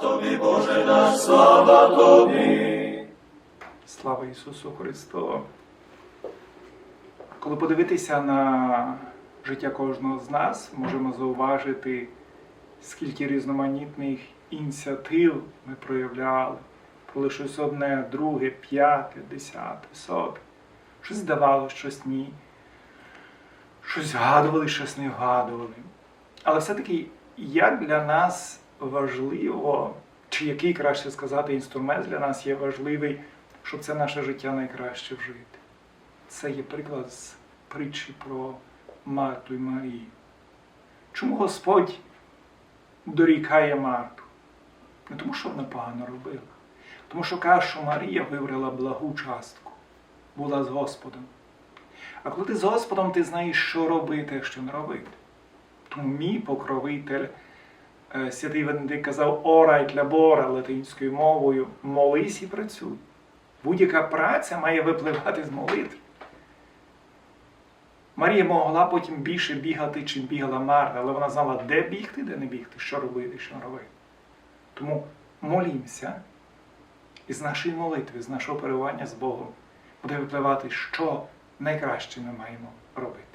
тобі, Боже наш, слава тобі. Слава Ісусу Христу! Коли подивитися на життя кожного з нас, можемо зауважити, скільки різноманітних ініціатив ми проявляли, коли щось одне, друге, п'яте, десяте, соте. Щось здавалося, щось ні. Щось згадували, щось не вгадували. Але все-таки як для нас важливо, чи який краще сказати інструмент для нас є важливий, щоб це наше життя найкраще вжити. Це є приклад з притчі про Марту і Марію. Чому Господь дорікає Марту? Не тому, що вона погано робила, тому що каже, що Марія вибрала благу частку, була з Господом. А коли ти з Господом, ти знаєш, що робити, а що не робити. Тому мій покровитель, святий Венедикт казав орай для бора латинською мовою, молись і працюй. Будь-яка праця має випливати з молитви. Марія могла потім більше бігати, чим бігала Марта, але вона знала, де бігти, де не бігти, що робити, що не робити. Тому молімося, і з нашої молитви, з нашого перебування з Богом буде випливати, що найкраще ми маємо робити.